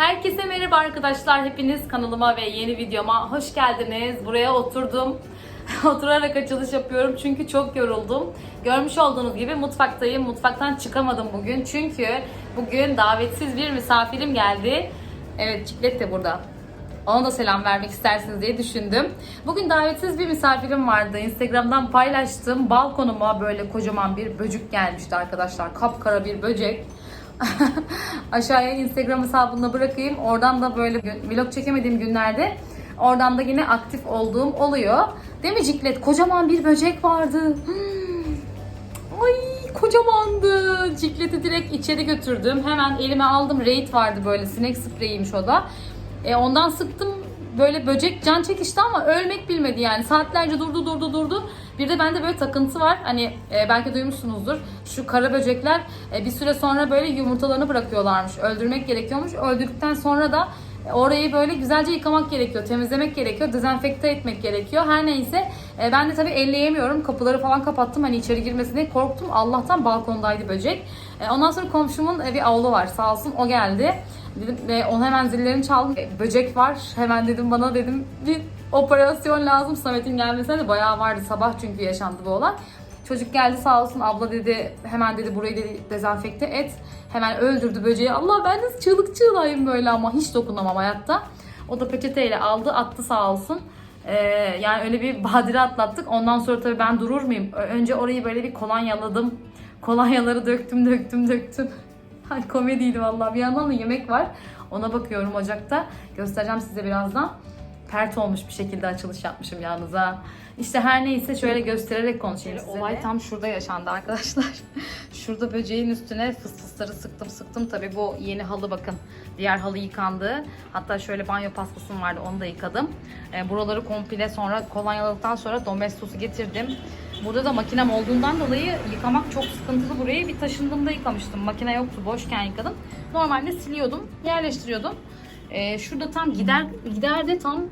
Herkese merhaba arkadaşlar. Hepiniz kanalıma ve yeni videoma hoş geldiniz. Buraya oturdum. Oturarak açılış yapıyorum çünkü çok yoruldum. Görmüş olduğunuz gibi mutfaktayım. Mutfaktan çıkamadım bugün. Çünkü bugün davetsiz bir misafirim geldi. Evet Ciklet de burada. Ona da selam vermek istersiniz diye düşündüm. Bugün davetsiz bir misafirim vardı. Instagram'dan paylaştım. Balkonuma böyle kocaman bir böcük gelmişti arkadaşlar. Kapkara bir böcek. Aşağıya Instagram hesabını bırakayım. Oradan da böyle vlog çekemediğim günlerde oradan da yine aktif olduğum oluyor. Değil mi Ciklet? Kocaman bir böcek vardı. Hmm. Ay kocamandı. Cikleti direkt içeri götürdüm. Hemen elime aldım. Raid vardı böyle. Sinek spreyiymiş o da. E, ondan sıktım. Böyle böcek can çekişti ama ölmek bilmedi yani. Saatlerce durdu durdu durdu. Bir de bende böyle takıntı var. Hani e, belki duymuşsunuzdur. Şu kara böcekler e, bir süre sonra böyle yumurtalarını bırakıyorlarmış. Öldürmek gerekiyormuş. Öldürdükten sonra da e, Orayı böyle güzelce yıkamak gerekiyor, temizlemek gerekiyor, dezenfekte etmek gerekiyor. Her neyse e, ben de tabii elleyemiyorum. Kapıları falan kapattım hani içeri girmesine korktum. Allah'tan balkondaydı böcek. E, Ondan sonra komşumun bir avlu var sağ olsun o geldi. Dedim ve onu hemen zillerini çaldım. E, Böcek var. Hemen dedim bana dedim bir operasyon lazım. Samet'in gelmesine de bayağı vardı sabah çünkü yaşandı bu olay. Çocuk geldi sağ olsun abla dedi hemen dedi burayı dedi dezenfekte et. Hemen öldürdü böceği. Allah ben de çığlık çığlayım böyle ama hiç dokunamam hayatta. O da peçeteyle aldı attı sağ olsun. Ee, yani öyle bir badire atlattık. Ondan sonra tabii ben durur muyum? Önce orayı böyle bir kolonyaladım. Kolonyaları döktüm döktüm döktüm. Komediydi vallahi. Bir yandan da yemek var. Ona bakıyorum ocakta. Göstereceğim size birazdan. Pert olmuş bir şekilde açılış yapmışım yalnız ha. İşte her neyse şöyle göstererek konuşayım size Olay tam şurada yaşandı arkadaşlar. Şurada böceğin üstüne fıs fısları sıktım sıktım. Tabii bu yeni halı bakın. Diğer halı yıkandı. Hatta şöyle banyo paspasım vardı onu da yıkadım. E, buraları komple sonra kolonyaladıktan sonra domestosu getirdim. Burada da makinem olduğundan dolayı yıkamak çok sıkıntılı burayı. Bir taşındığımda yıkamıştım. Makine yoktu boşken yıkadım. Normalde siliyordum, yerleştiriyordum. E, şurada tam gider giderde tam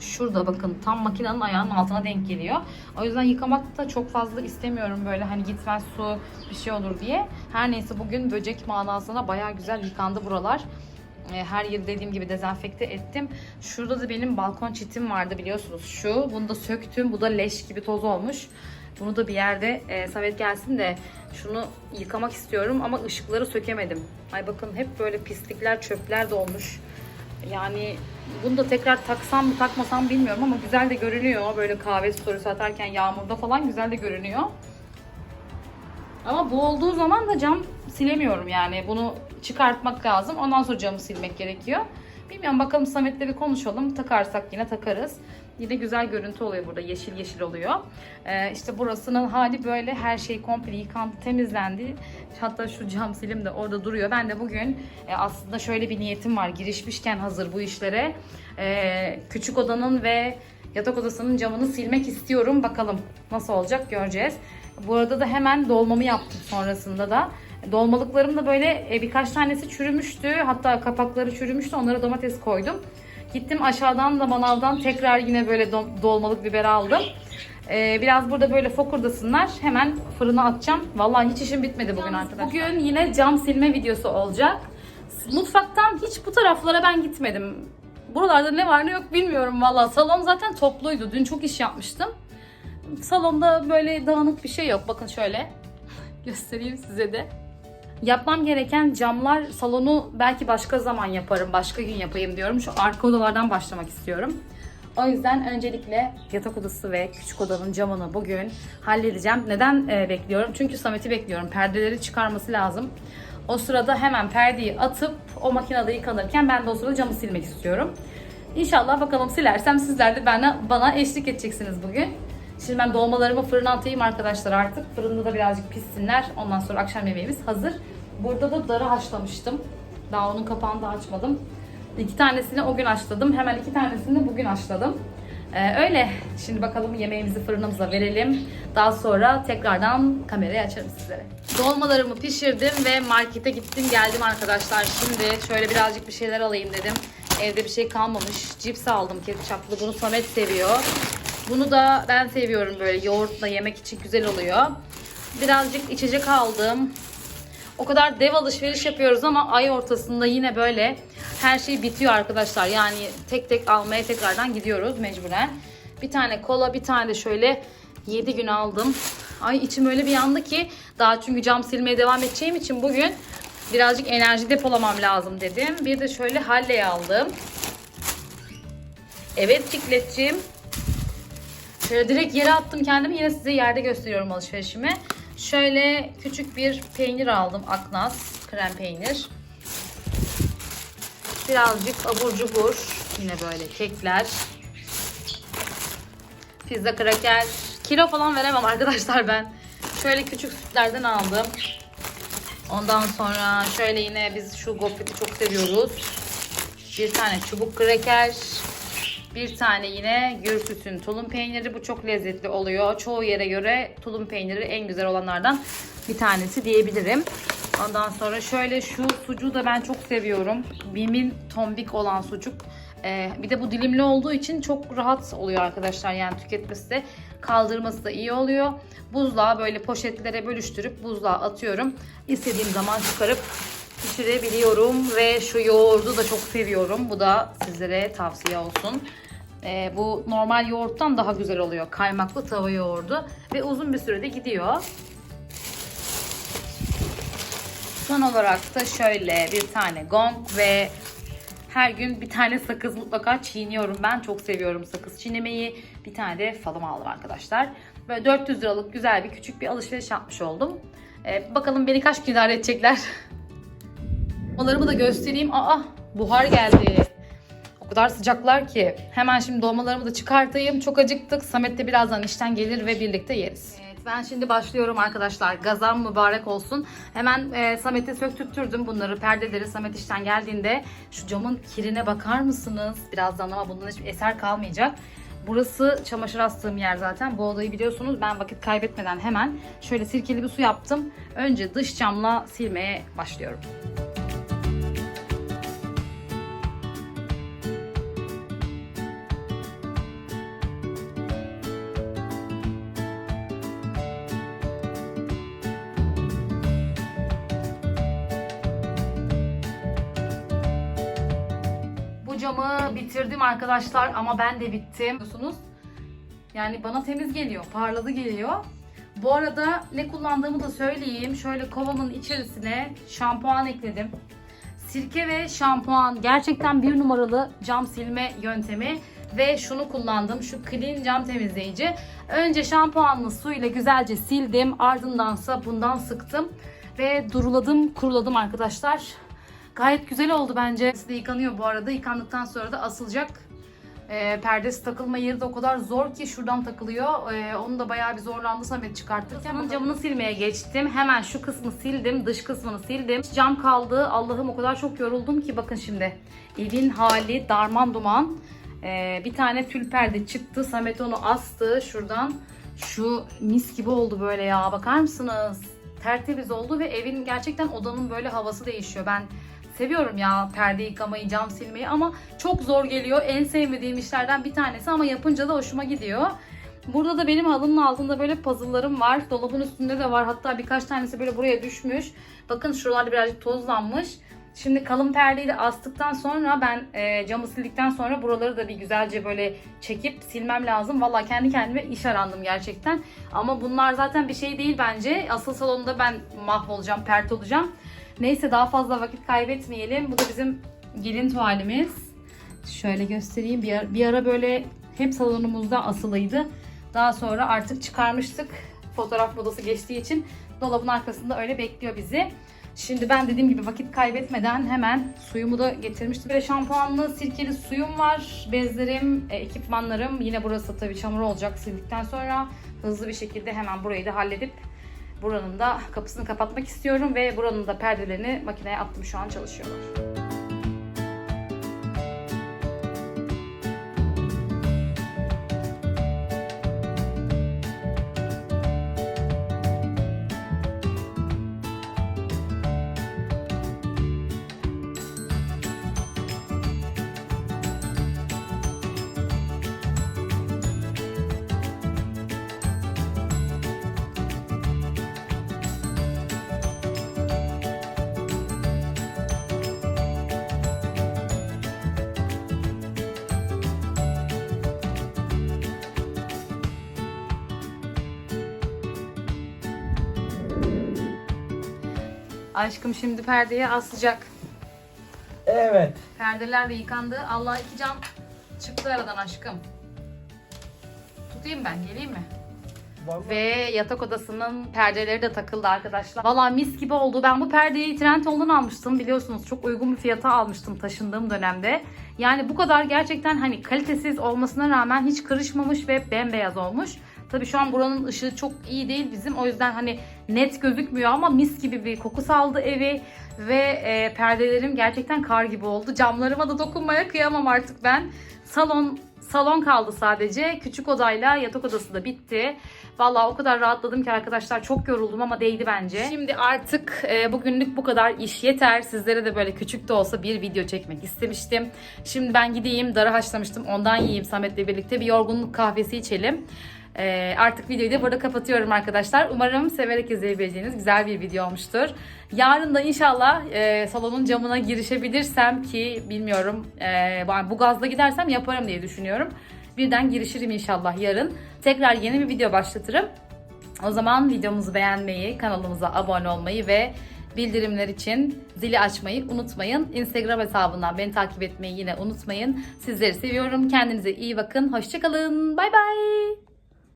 şurada bakın tam makinenin ayağının altına denk geliyor. O yüzden yıkamak da çok fazla istemiyorum böyle hani gitmez su bir şey olur diye. Her neyse bugün böcek manasına baya güzel yıkandı buralar. E, Her yeri dediğim gibi dezenfekte ettim. Şurada da benim balkon çitim vardı biliyorsunuz şu. Bunu da söktüm. Bu da leş gibi toz olmuş. Bunu da bir yerde e, Samet gelsin de şunu yıkamak istiyorum ama ışıkları sökemedim. Ay bakın hep böyle pislikler, çöpler dolmuş. Yani bunu da tekrar taksam mı takmasam bilmiyorum ama güzel de görünüyor. Böyle kahve storysi atarken yağmurda falan güzel de görünüyor. Ama bu olduğu zaman da cam silemiyorum yani. Bunu çıkartmak lazım. Ondan sonra camı silmek gerekiyor. Bilmiyorum bakalım Samet'le bir konuşalım. Takarsak yine takarız. Yine güzel görüntü oluyor burada. Yeşil yeşil oluyor. Ee, işte burasının hali böyle. Her şey komple yıkandı, temizlendi. Hatta şu cam silim de orada duruyor. Ben de bugün e, aslında şöyle bir niyetim var. Girişmişken hazır bu işlere. e, küçük odanın ve yatak odasının camını silmek istiyorum. Bakalım nasıl olacak göreceğiz. Bu arada da hemen dolmamı yaptım sonrasında da. Dolmalıklarım da böyle e, birkaç tanesi çürümüştü. Hatta kapakları çürümüştü. Onlara domates koydum. Gittim aşağıdan da manavdan tekrar yine böyle dolmalık biber aldım. Ee, biraz burada böyle fokurdasınlar. Hemen fırına atacağım. Vallahi hiç işim bitmedi bugün arkadaşlar. Bugün yine cam silme videosu olacak. Mutfaktan hiç bu taraflara ben gitmedim. Buralarda ne var ne yok bilmiyorum valla. Salon zaten topluydu. Dün çok iş yapmıştım. Salonda böyle dağınık bir şey yok. Bakın şöyle. Göstereyim size de. Yapmam gereken camlar salonu belki başka zaman yaparım, başka gün yapayım diyorum. Şu arka odalardan başlamak istiyorum. O yüzden öncelikle yatak odası ve küçük odanın camını bugün halledeceğim. Neden e, bekliyorum? Çünkü Samet'i bekliyorum. Perdeleri çıkarması lazım. O sırada hemen perdeyi atıp o makinede yıkanırken ben de o sırada camı silmek istiyorum. İnşallah bakalım silersem sizler de bana, bana eşlik edeceksiniz bugün. Şimdi ben dolmalarımı fırına atayım arkadaşlar artık. Fırında da birazcık pişsinler. Ondan sonra akşam yemeğimiz hazır. Burada da darı haşlamıştım. Daha onun kapağını da açmadım. İki tanesini o gün haşladım. Hemen iki tanesini de bugün haşladım. Ee, öyle. Şimdi bakalım yemeğimizi fırınımıza verelim. Daha sonra tekrardan kamerayı açarım sizlere. Dolmalarımı pişirdim ve markete gittim geldim arkadaşlar. Şimdi şöyle birazcık bir şeyler alayım dedim. Evde bir şey kalmamış. Cips aldım ketçaplı. Bunu Samet seviyor. Bunu da ben seviyorum böyle yoğurtla yemek için güzel oluyor. Birazcık içecek aldım. O kadar dev alışveriş yapıyoruz ama ay ortasında yine böyle her şey bitiyor arkadaşlar. Yani tek tek almaya tekrardan gidiyoruz mecburen. Bir tane kola, bir tane de şöyle 7 gün aldım. Ay içim öyle bir yandı ki daha çünkü cam silmeye devam edeceğim için bugün birazcık enerji depolamam lazım dedim. Bir de şöyle Halley aldım. Evet cikletçim. Şöyle direkt yere attım kendimi. Yine size yerde gösteriyorum alışverişimi. Şöyle küçük bir peynir aldım. Aknas krem peynir. Birazcık abur cubur. Yine böyle kekler. Pizza kraker. Kilo falan veremem arkadaşlar ben. Şöyle küçük sütlerden aldım. Ondan sonra şöyle yine biz şu gofreti çok seviyoruz. Bir tane çubuk kraker. Bir tane yine Gürsüt'ün tulum peyniri. Bu çok lezzetli oluyor. Çoğu yere göre tulum peyniri en güzel olanlardan bir tanesi diyebilirim. Ondan sonra şöyle şu sucuğu da ben çok seviyorum. Bim'in tombik olan sucuk. Ee, bir de bu dilimli olduğu için çok rahat oluyor arkadaşlar. Yani tüketmesi de kaldırması da iyi oluyor. Buzluğa böyle poşetlere bölüştürüp buzluğa atıyorum. İstediğim zaman çıkarıp pişirebiliyorum ve şu yoğurdu da çok seviyorum. Bu da sizlere tavsiye olsun. Ee, bu normal yoğurttan daha güzel oluyor. Kaymaklı tava yoğurdu ve uzun bir sürede gidiyor. Son olarak da şöyle bir tane gong ve her gün bir tane sakız mutlaka çiğniyorum ben. Çok seviyorum sakız çiğnemeyi. Bir tane de falım aldım arkadaşlar. Böyle 400 liralık güzel bir küçük bir alışveriş yapmış oldum. Ee, bakalım beni kaç gün idare edecekler. Dolmalarımı da göstereyim. Aa buhar geldi. Kadar sıcaklar ki. Hemen şimdi dolmalarımı da çıkartayım. Çok acıktık. Samet de birazdan işten gelir ve birlikte yeriz. Evet ben şimdi başlıyorum arkadaşlar. Gazan mübarek olsun. Hemen e, Samet'e söktürttürdüm bunları. Perdeleri Samet işten geldiğinde şu camın kirine bakar mısınız? Birazdan ama bundan hiçbir eser kalmayacak. Burası çamaşır astığım yer zaten. Bu odayı biliyorsunuz. Ben vakit kaybetmeden hemen şöyle sirkeli bir su yaptım. Önce dış camla silmeye başlıyorum. Bu camı bitirdim arkadaşlar ama ben de bittim. Biliyorsunuz. Yani bana temiz geliyor, parladı geliyor. Bu arada ne kullandığımı da söyleyeyim. Şöyle kovanın içerisine şampuan ekledim. Sirke ve şampuan gerçekten bir numaralı cam silme yöntemi ve şunu kullandım. Şu clean cam temizleyici. Önce şampuanlı suyla güzelce sildim. Ardındansa bundan sıktım ve duruladım, kuruladım arkadaşlar. Gayet güzel oldu bence. Hepsi de yıkanıyor bu arada. Yıkandıktan sonra da asılacak. Ee, perdesi takılma yeri de o kadar zor ki şuradan takılıyor. Ee, onu da bayağı bir zorlandı Samet çıkartırken. Camını silmeye geçtim. Hemen şu kısmı sildim. Dış kısmını sildim. Cam kaldı. Allah'ım o kadar çok yoruldum ki bakın şimdi. Evin hali darman duman. Ee, bir tane tül perde çıktı. Samet onu astı şuradan. Şu mis gibi oldu böyle ya. Bakar mısınız? Tertemiz oldu ve evin gerçekten odanın böyle havası değişiyor. Ben seviyorum ya perde yıkamayı, cam silmeyi ama çok zor geliyor. En sevmediğim işlerden bir tanesi ama yapınca da hoşuma gidiyor. Burada da benim halının altında böyle puzzle'larım var. Dolabın üstünde de var. Hatta birkaç tanesi böyle buraya düşmüş. Bakın şuralarda birazcık tozlanmış. Şimdi kalın perdeyi de astıktan sonra ben e, camı sildikten sonra buraları da bir güzelce böyle çekip silmem lazım. Valla kendi kendime iş arandım gerçekten. Ama bunlar zaten bir şey değil bence. Asıl salonda ben mahvolacağım, pert olacağım. Neyse daha fazla vakit kaybetmeyelim. Bu da bizim gelin tuvalimiz. Şöyle göstereyim. Bir ara, bir ara böyle hep salonumuzda asılıydı. Daha sonra artık çıkarmıştık. Fotoğraf modası geçtiği için dolabın arkasında öyle bekliyor bizi. Şimdi ben dediğim gibi vakit kaybetmeden hemen suyumu da getirmiştim. Böyle şampuanlı, sirkeli suyum var. Bezlerim, e, ekipmanlarım. Yine burası tabii çamur olacak sildikten sonra. Hızlı bir şekilde hemen burayı da halledip buranın da kapısını kapatmak istiyorum ve buranın da perdelerini makineye attım şu an çalışıyorlar. Aşkım şimdi perdeye asacak. Evet. Perdeler de yıkandı. Allah iki cam çıktı aradan aşkım. Tutayım ben, geleyim mi? Vallahi Ve yatak odasının perdeleri de takıldı arkadaşlar. Valla mis gibi oldu. Ben bu perdeyi Trendyol'dan almıştım. Biliyorsunuz çok uygun bir fiyata almıştım taşındığım dönemde. Yani bu kadar gerçekten hani kalitesiz olmasına rağmen hiç kırışmamış ve bembeyaz olmuş. Tabii şu an buranın ışığı çok iyi değil bizim. O yüzden hani net gözükmüyor ama mis gibi bir koku saldı evi. Ve e, perdelerim gerçekten kar gibi oldu. Camlarıma da dokunmaya kıyamam artık ben. Salon salon kaldı sadece. Küçük odayla yatak odası da bitti. Vallahi o kadar rahatladım ki arkadaşlar çok yoruldum ama değdi bence. Şimdi artık e, bugünlük bu kadar iş yeter. Sizlere de böyle küçük de olsa bir video çekmek istemiştim. Şimdi ben gideyim darı haşlamıştım ondan yiyeyim Samet'le birlikte bir yorgunluk kahvesi içelim. E, artık videoyu da burada kapatıyorum arkadaşlar. Umarım severek izleyebileceğiniz güzel bir video olmuştur. Yarın da inşallah e, salonun camına girişebilirsem ki bilmiyorum e, bu gazla gidersem yaparım diye düşünüyorum. Birden girişirim inşallah yarın. Tekrar yeni bir video başlatırım. O zaman videomuzu beğenmeyi, kanalımıza abone olmayı ve bildirimler için zili açmayı unutmayın. Instagram hesabından beni takip etmeyi yine unutmayın. Sizleri seviyorum. Kendinize iyi bakın. Hoşçakalın. Bay bay.